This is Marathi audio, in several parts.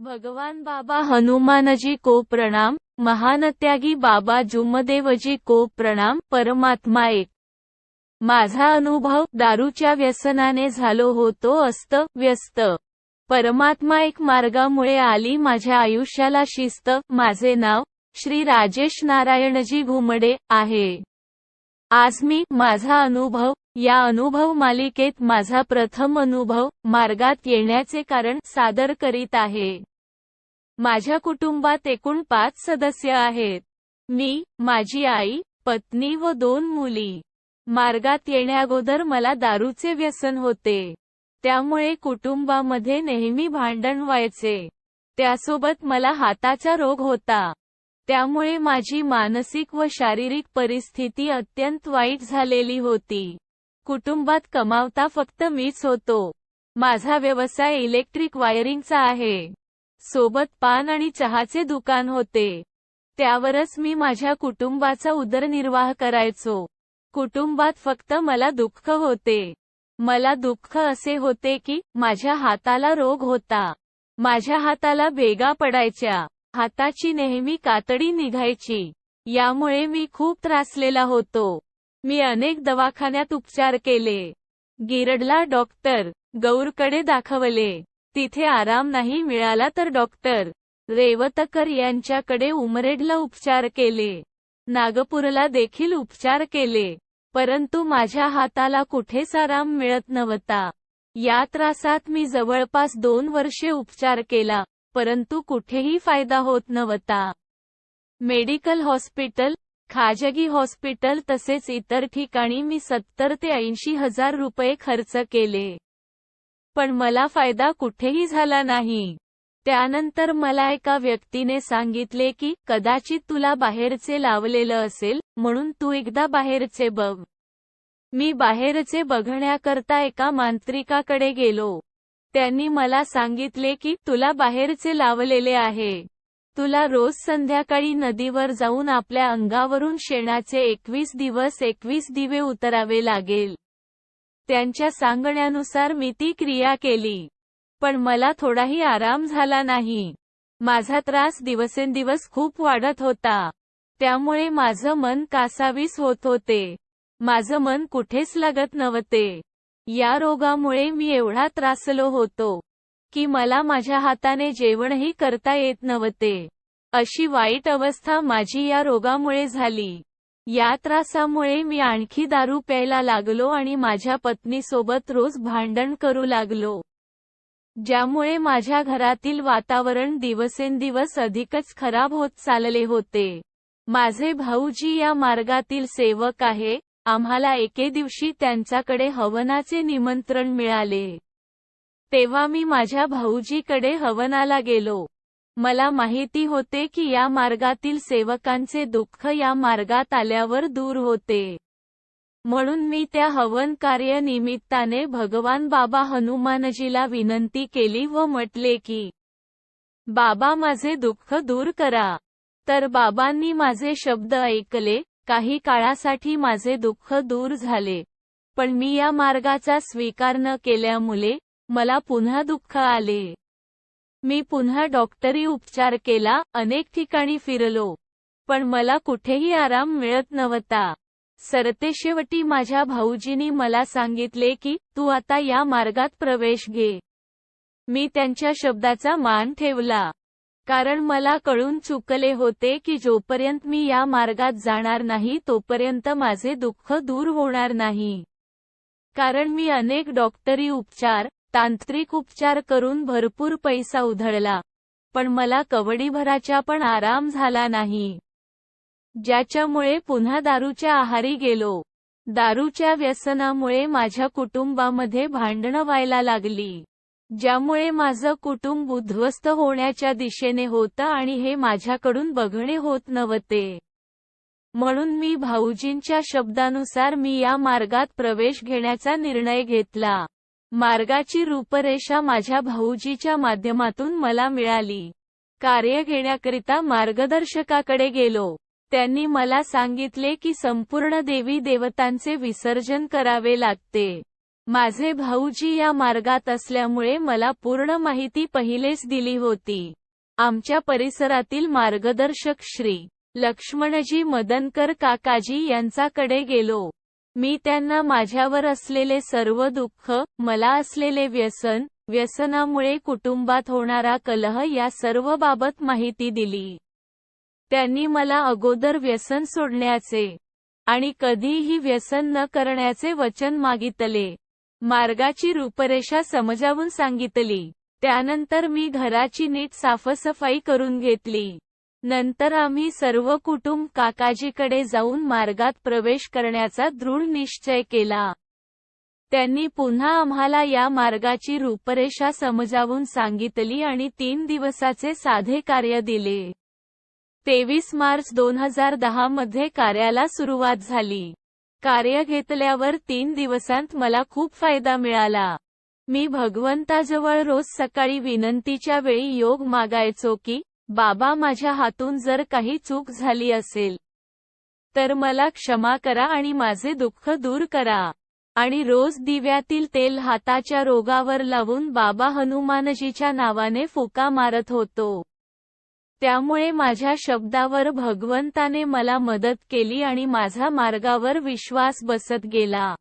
भगवान बाबा हनुमानजी को प्रणाम महानत्यागी बाबा जुमदेवजी को प्रणाम परमात्मा एक. माझा अनुभव दारूच्या व्यसनाने झालो होतो अस्त व्यस्त. परमात्मा एक मार्गामुळे आली माझ्या आयुष्याला शिस्त माझे नाव श्री राजेश नारायणजी घुमडे आहे. आज मी माझा अनुभव या अनुभव मालिकेत माझा प्रथम अनुभव मार्गात येण्याचे कारण सादर करीत आहे. माझ्या कुटुंबात एकूण पाच सदस्य आहेत. मी माझी आई पत्नी व दोन मुली. मार्गात येण्याअगोदर मला दारूचे व्यसन होते. त्यामुळे कुटुंबामध्ये नेहमी भांडण व्हायचे. त्यासोबत मला हाताचा रोग होता. त्यामुळे माझी मानसिक व शारीरिक परिस्थिती अत्यंत वाईट झालेली होती. कुटुंबात कमावता फक्त मीच होतो. माझा व्यवसाय इलेक्ट्रिक वायरिंगचा आहे. सोबत पान आणि चहाचे दुकान होते. त्यावरच मी माझ्या कुटुंबाचा उदरनिर्वाह करायचो. कुटुंबात फक्त मला दुःख होते. मला दुःख असे होते की माझ्या हाताला रोग होता. माझ्या हाताला भेगा पडायच्या. हाताची नेहमी कातडी निघायची. यामुळे मी खूप त्रासलेला होतो. मी अनेक दवाखान्यात उपचार केले. गिरडला डॉक्टर गौरकडे दाखवले. तिथे आराम नाही मिळाला तर डॉक्टर रेवतकर यांच्याकडे उमरेडला उपचार केले. नागपूरला देखील उपचार केले. परंतु माझ्या हाताला कुठेच आराम मिळत नव्हता. या त्रासात मी जवळपास दोन वर्षे उपचार केला. परंतु कुठेही फायदा होत नव्हता. मेडिकल हॉस्पिटल खाजगी हॉस्पिटल तसेच इतर ठिकाणी मी सत्तर ते ऐंशी हजार रुपये खर्च केले. पण मला फायदा कुठेही झाला नाही. त्यानंतर मला एका व्यक्तीने सांगितले की कदाचित तुला बाहेरचे लावलेलं असेल म्हणून तू एकदा बाहेरचे बघ. मी बाहेरचे बघण्याकरता एका मांत्रिकाकडे गेलो. त्यांनी मला सांगितले की तुला बाहेरचे लावलेले आहे. तुला रोज संध्याकाळी नदीवर जाऊन आपल्या अंगावरून शेणाचे एकवीस दिवस एकवीस दिवे उतरावे लागेल. त्यांच्या सांगण्यानुसार मी ती क्रिया केली. पण मला थोडाही आराम झाला नाही. माझा त्रास दिवसेंदिवस खूप वाढत होता. त्यामुळे माझं मन कासावीस होत होते. माझं मन कुठेच लागत नव्हते. या रोगामुळे मी एवढा त्रासलो होतो की मला माझ्या हाताने जेवणही करता येत नव्हते. अशी वाईट अवस्था माझी या रोगामुळे झाली. या त्रासामुळे मी आणखी दारू प्यायला लागलो आणि माझ्या पत्नीसोबत रोज भांडण करू लागलो ज्यामुळे माझ्या घरातील वातावरण दिवसेंदिवस अधिकच खराब होत चालले होते. माझे भाऊजी या मार्गातील सेवक आहे आम्हाला एके दिवशी त्यांच्याकडे हवनाचे निमंत्रण मिळाले. तेव्हा मी माझ्या भाऊजीकडे हवनाला गेलो. मला माहिती होते की या मार्गातील सेवकांचे दुःख या मार्गात आल्यावर दूर होते. म्हणून मी त्या हवन कार्य निमित्ताने भगवान बाबा हनुमानजीला विनंती केली व म्हटले की बाबा माझे दुःख दूर करा. तर बाबांनी माझे शब्द ऐकले काही काळासाठी माझे दुःख दूर झाले. पण मी या मार्गाचा स्वीकार न केल्यामुळे मला पुन्हा दुःख आले. मी पुन्हा डॉक्टरी उपचार केला अनेक ठिकाणी फिरलो. पण मला कुठेही आराम मिळत नव्हता. सरतेशेवटी माझ्या भाऊजींनी मला सांगितले की तू आता या मार्गात प्रवेश घे. मी त्यांच्या शब्दाचा मान ठेवला. कारण मला कळून चुकले होते की जोपर्यंत मी या मार्गात जाणार नाही तोपर्यंत माझे दुःख दूर होणार नाही. कारण मी अनेक डॉक्टरी उपचार तांत्रिक उपचार करून भरपूर पैसा उधळला पण मला कवडीभराचा पण आराम झाला नाही. ज्याच्यामुळे पुन्हा दारूच्या आहारी गेलो. दारूच्या व्यसनामुळे माझ्या कुटुंबामध्ये भांडणं व्हायला लागली. ज्यामुळे माझं कुटुंब उद्ध्वस्त होण्याच्या दिशेने होतं आणि हे माझ्याकडून बघणे होत नव्हते. म्हणून मी भाऊजींच्या शब्दानुसार मी या मार्गात प्रवेश घेण्याचा निर्णय घेतला. मार्गाची रूपरेषा माझ्या भाऊजीच्या माध्यमातून मला मिळाली. कार्य घेण्याकरिता मार्गदर्शकाकडे गेलो. त्यांनी मला सांगितले की संपूर्ण देवी देवतांचे विसर्जन करावे लागते. माझे भाऊजी या मार्गात असल्यामुळे मला पूर्ण माहिती पहिलेच दिली होती. आमच्या परिसरातील मार्गदर्शक श्री. लक्ष्मणजी मदनकर काकाजी यांच्याकडे गेलो. मी त्यांना माझ्यावर असलेले सर्व दुःख मला असलेले व्यसन व्यसनामुळे कुटुंबात होणारा कलह या सर्व बाबत माहिती दिली. त्यांनी मला अगोदर व्यसन सोडण्याचे आणि कधीही व्यसन न करण्याचे वचन मागितले. मार्गाची रूपरेषा समजावून सांगितली. त्यानंतर मी घराची नीट साफसफाई करून घेतली. नंतर आम्ही सर्व कुटुंब काकाजीकडे जाऊन मार्गात प्रवेश करण्याचा दृढ निश्चय केला. त्यांनी पुन्हा आम्हाला या मार्गाची रूपरेषा समजावून सांगितली आणि तीन दिवसाचे साधे कार्य दिले. तेवीस मार्च दोन हजार दहा मध्ये कार्याला सुरुवात झाली. कार्य घेतल्यावर तीन दिवसांत मला खूप फायदा मिळाला. मी भगवंताजवळ रोज सकाळी विनंतीच्या वेळी योग मागायचो की बाबा माझ्या हातून जर काही चूक झाली असेल तर मला क्षमा करा आणि माझे दुःख दूर करा. आणि रोज दिव्यातील तेल हाताच्या रोगावर लावून बाबा हनुमानजीच्या नावाने फुका मारत होतो. त्यामुळे माझ्या शब्दावर भगवंताने मला मदत केली आणि माझा मार्गावर विश्वास बसत गेला.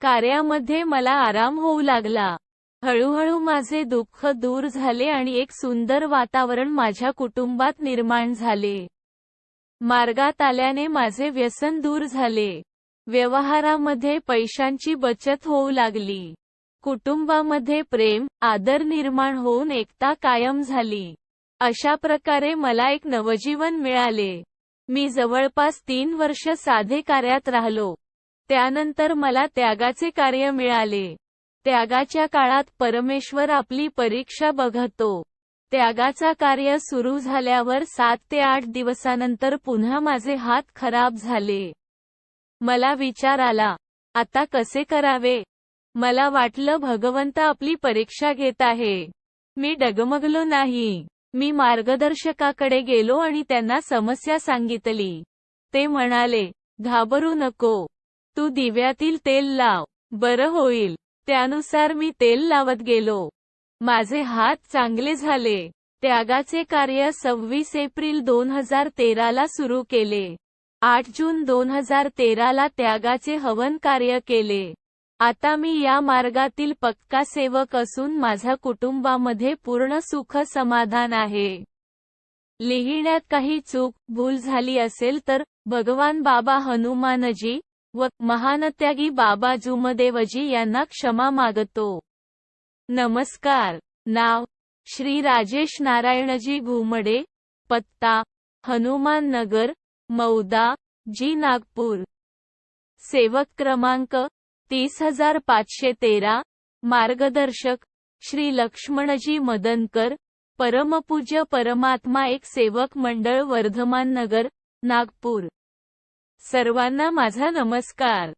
कार्यामध्ये मला आराम होऊ लागला. हळूहळू माझे दुःख दूर झाले आणि एक सुंदर वातावरण माझ्या कुटुंबात निर्माण झाले. मार्गात आल्याने माझे व्यसन दूर झाले. व्यवहारामध्ये पैशांची बचत होऊ लागली. कुटुंबामध्ये प्रेम आदर निर्माण होऊन एकता कायम झाली. अशा प्रकारे मला एक नवजीवन मिळाले. मी जवळपास तीन वर्ष साधे कार्यात राहिलो. त्यानंतर मला त्यागाचे कार्य मिळाले. त्यागाच्या काळात परमेश्वर आपली परीक्षा बघतो. त्यागाचा कार्य सुरू झाल्यावर सात ते आठ दिवसानंतर पुन्हा माझे हात खराब झाले. मला विचार आला आता कसे करावे? मला वाटलं भगवंत आपली परीक्षा घेत आहे. मी डगमगलो नाही. मी मार्गदर्शकाकडे गेलो आणि त्यांना समस्या सांगितली. ते म्हणाले घाबरू नको. तू दिव्यातील तेल लाव. बरं होईल. त्यानुसार मी तेल लावत गेलो. माझे हात चांगले झाले. त्यागाचे कार्य सव्वीस एप्रिल दोन हजार तेराला सुरू केले. आठ जून दोन हजार तेराला त्यागाचे हवन कार्य केले. आता मी या मार्गातील पक्का सेवक असून माझ्या कुटुंबामध्ये पूर्ण सुख समाधान आहे. लिहिण्यात काही चूक भूल झाली असेल तर भगवान बाबा हनुमानजी व महानत्यागी बाबा जुमदेवजी यांना क्षमा मागतो. नमस्कार. नाव श्री राजेश नारायणजी घुमडे पत्ता हनुमान नगर मौदा जी नागपूर. सेवक क्रमांक तीस हजार पाचशे तेरा मार्गदर्शक श्री लक्ष्मणजी मदनकर परमपूज्य परमात्मा एक सेवक मंडळ वर्धमान नगर नागपूर. सर्वांना माझा नमस्कार.